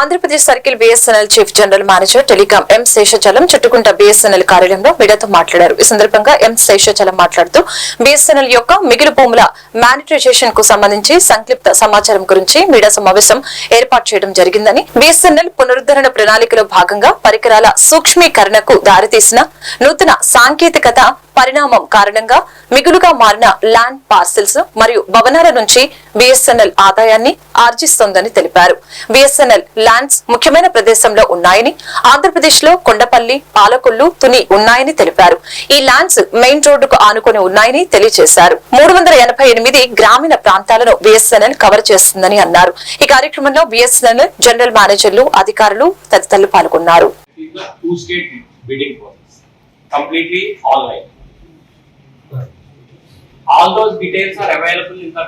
Andhra Pradesh circle BSNL chief general manager telecom M Seshachalam Chuttugunta BSNL కార్యాలయంలో మీడియాతో మాట్లాడారు. ఈ సందర్భంగా ఎం శేషచలం మాట్లాడుతూ బీఎస్ఎన్ఎల్ యొక్క మిగిలి భూముల మానిటైజేషన్కు సంబంధించి సంక్లిప్త సమాచారం గురించి మీడియా సమావేశం ఏర్పాటు చేయడం జరిగిందని బిఎస్ఎన్ఎల్ పునరుద్ధరణ ప్రణాళికలో భాగంగా పరికరాల సూక్ష్మీకరణకు దారితీసిన నూతన సాంకేతికత పరిణామం కారణంగా మిగులుగా మారిన ల్యాండ్ పార్సిల్స్ మరియు భవనాల నుంచి బిఎస్ఎన్ఎల్ ఆదాయాన్ని ఆర్జిస్తోందని తెలిపారు. బిఎస్ఎన్ఎల్ ల్యాండ్స్ ముఖ్యమైన ప్రదేశంలో ఉన్నాయని ఆంధ్రప్రదేశ్లో కొండపల్లి పాలకొల్లు తుని ఉన్నాయని తెలిపారు. ఈ ల్యాండ్స్ మెయిన్ రోడ్డుకు ఆనుకుని ఉన్నాయని తెలియజేశారు. మూడు వందల ఎనభై ఎనిమిది గ్రామీణ ప్రాంతాలను బిఎస్ఎన్ఎల్ కవర్ చేస్తుందని అన్నారు. ఈ కార్యక్రమంలో బిఎస్ఎన్ఎల్ జనరల్ మేనేజర్లు అధికారులు తదితరులు పాల్గొన్నారు. Completely online. All those details are available in the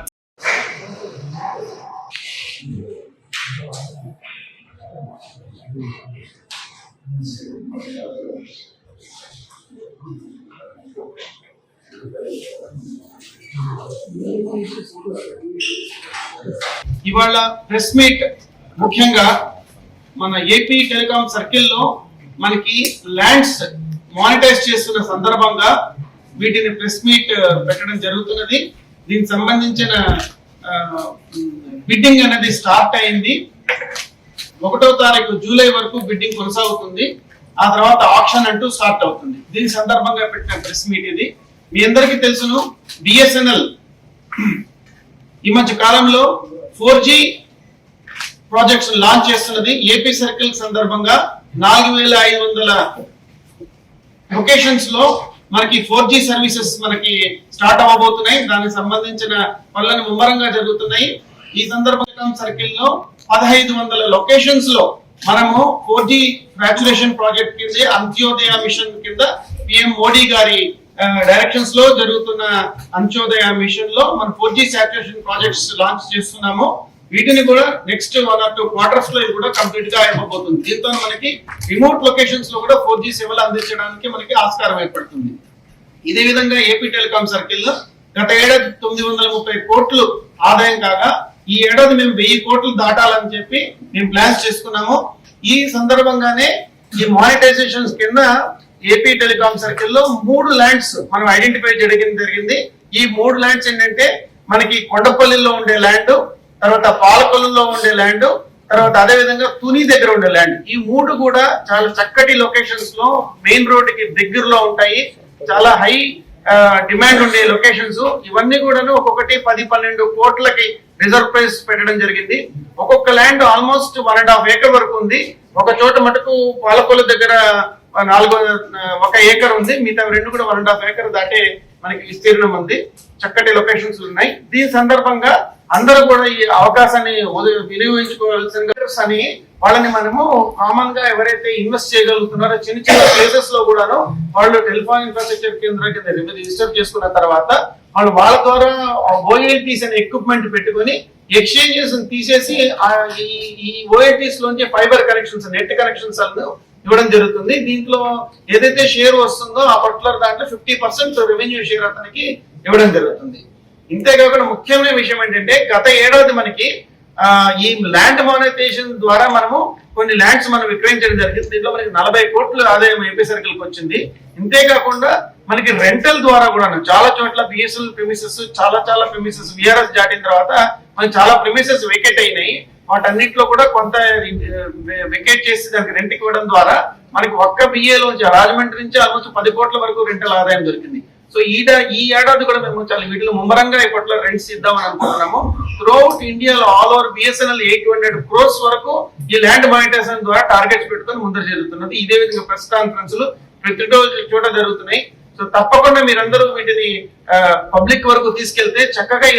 ఇవాళ ప్రెస్ మీట్ ముఖ్యంగా మన ఏపీ టెలికాం సర్కిల్లో మనకి ల్యాండ్స్ మానిటైజ్ చేస్తున్న సందర్భంగా వీటిని ప్రెస్ మీట్ పెట్టడం జరుగుతున్నది. దీనికి సంబంధించిన బిడ్డింగ్ అనేది స్టార్ట్ అయింది. ఒకటో తారీఖు జూలై వరకు బిడ్డింగ్ కొనసాగుతుంది. ఆ తర్వాత ఆప్షన్ అంటూ స్టార్ట్ అవుతుంది. దీని సందర్భంగా పెట్టిన ప్రెస్ మీట్ ఇది. మీ అందరికీ తెలుసును బిఎస్ఎన్ఎల్ ఈ మధ్య కాలంలో ఫోర్ జీ ప్రాజెక్ట్స్ లాంచ్ చేస్తున్నది. ఏపీ సర్కిల్ సందర్భంగా నాలుగు వేల ఐదు వందల లొకేషన్స్లో మనకి ఫోర్ జీ సర్వీసెస్ మనకి స్టార్ట్ అవ్వబోతున్నాయి. దానికి సంబంధించిన పనులను ముమ్మరంగా జరుగుతున్నాయి. ఈ సందర్భంగా సర్కిల్లో పదహైదు వందల లొకేషన్స్లో మనము ఫోర్ జీ ఫ్రాచురేషన్ ప్రాజెక్ట్ కింద అంత్యోదయ మిషన్ కింద పిఎం మోడీ గారి డైరెక్షన్స్లో జరుగుతున్న అంత్యోదయ మిషన్లో మన four G saturation projects launch చేస్తున్నాము. వీటిని కూడా నెక్స్ట్ వన్ ఆర్ టూ క్వార్టర్స్లో కూడా కంప్లీట్గా అయిపోతుంది. దీంతో మనకి రిమోట్ లొకేషన్స్లో కూడా ఫోర్ జీ సేవలు అందించడానికి మనకి ఆస్కారం ఏర్పడుతుంది. ఇదే విధంగా ఏపీ టెలికాం సర్కిల్లో గత ఏడాది తొమ్మిది వందల ముప్పై కోట్లు ఆదాయం కాగా ఈ ఏడాది మేము వెయ్యి కోట్లు దాటాలని చెప్పి మేము ప్లాన్స్ చేసుకున్నాము. ఈ సందర్భంగానే ఈ మానిటైజేషన్స్ కింద ఏపీ టెలికాం సర్కిల్లో మూడు ల్యాండ్స్ మనం ఐడెంటిఫై చేయడం జరిగింది. ఈ మూడు ల్యాండ్స్ ఏంటంటే మనకి కొండపల్లిలో ఉండే ల్యాండ్ తర్వాత పాలకొల్లులో ఉండే ల్యాండ్ తర్వాత అదే విధంగా తుని దగ్గర ఉండే ల్యాండ్ ఈ మూడు కూడా చాలా చక్కటి లొకేషన్స్లో మెయిన్ రోడ్కి దగ్గరలో ఉంటాయి. చాలా హై డిమాండ్ ఉండే లొకేషన్స్ ఇవన్నీ కూడాను ఒక్కొక్కటి పది పన్నెండు కోట్లకి రిజర్వ్ ప్రైస్ పెట్టడం జరిగింది. ఒక్కొక్క land almost one and half acre వరకు ఉంది. ఒక చోట మటుకు పాలకొల్లు దగ్గర నాలుగు ఒక ఏకర్ ఉంది. మిగతా రెండు కూడా వన్ అండ్ హాఫ్ ఏకర్ దాటే మనకి విస్తీర్ణం ఉంది. చక్కటి లొకేషన్స్ ఉన్నాయి. దీని సందర్భంగా అందరూ కూడా ఈ అవకాశాన్ని వినియోగించుకోవాల్సిన అని వాళ్ళని మనము కామన్గా ఎవరైతే ఇన్వెస్ట్ చేయగలుగుతున్నారో చిన్న చిన్న ప్లేసెస్లో కూడాను వాళ్ళు టెలిఫోన్ ఇన్ఫ్రాస్ట్రక్చర్ కేంద్రం కింద రిజిస్టర్ చేసుకున్న తర్వాత వాళ్ళు వాళ్ళ ద్వారా ఓఎల్టీస్ అనే ఎక్విప్మెంట్ పెట్టుకొని ఎక్స్చేంజెస్ తీసేసి ఈ- ఓఎల్టీస్ లోంచి ఫైబర్ కనెక్షన్స్ నెట్ కనెక్షన్స్ ఇవ్వడం జరుగుతుంది. దీంట్లో ఏదైతే షేర్ వస్తుందో ఆ పర్టికులర్ దాంట్లో ఫిఫ్టీ పర్సెంట్ రెవెన్యూ షేర్ అతనికి ఇవ్వడం జరుగుతుంది. ఇంతేకాకుండా ముఖ్యమైన విషయం ఏంటంటే గత ఏడాది మనకి ఈ ల్యాండ్ మానిటైజేషన్ ద్వారా మనము కొన్ని ల్యాండ్స్ మనం విక్రయించడం జరిగింది. దీంట్లో మనకి నలభై కోట్ల ఆదాయం ఏపీ సర్కిల్కి వచ్చింది. ఇంతేకాకుండా మనకి రెంటల్ ద్వారా కూడా చాలా చోట్ల బిఎస్ఎల్ ప్రిమిసెస్ చాలా చాలా ప్రిమిసెస్ విఆర్ఎస్ దాటిన తర్వాత మనకి చాలా ప్రిమిసెస్ వెకేట్ అయినాయి. వాటన్నిటిలో కూడా కొంత వెకేట్ చేసి దానికి రెంట్ ఇవ్వడం ద్వారా మనకి ఒక్క బిఏలో రాజమండ్రి నుంచి ఆల్మోస్ట్ పది కోట్ల వరకు రెంటల్ ఆదాయం దొరికింది. సో ఈ ఈ ఏడాది కూడా మేము చాలా వీటిలో ముమ్మరంగా ఇప్పట్లో రెంట్స్ ఇద్దామని అనుకుంటున్నాము. త్రూఅవుట్ ఇండియాలో all over BSNL eight hundred crores వరకు ఈ ల్యాండ్ మానిటైజేషన్ ద్వారా టార్గెట్స్ పెట్టుకొని ముందర జరుగుతున్నది. ఇదే విధంగా ప్రెస్ కాన్ఫరెన్స్ ప్రతి రోజు చోట జరుగుతున్నాయి. సో తప్పకుండా మీరందరూ వీటిని పబ్లిక్ వరకు తీసుకెళ్తే చక్కగా ఈ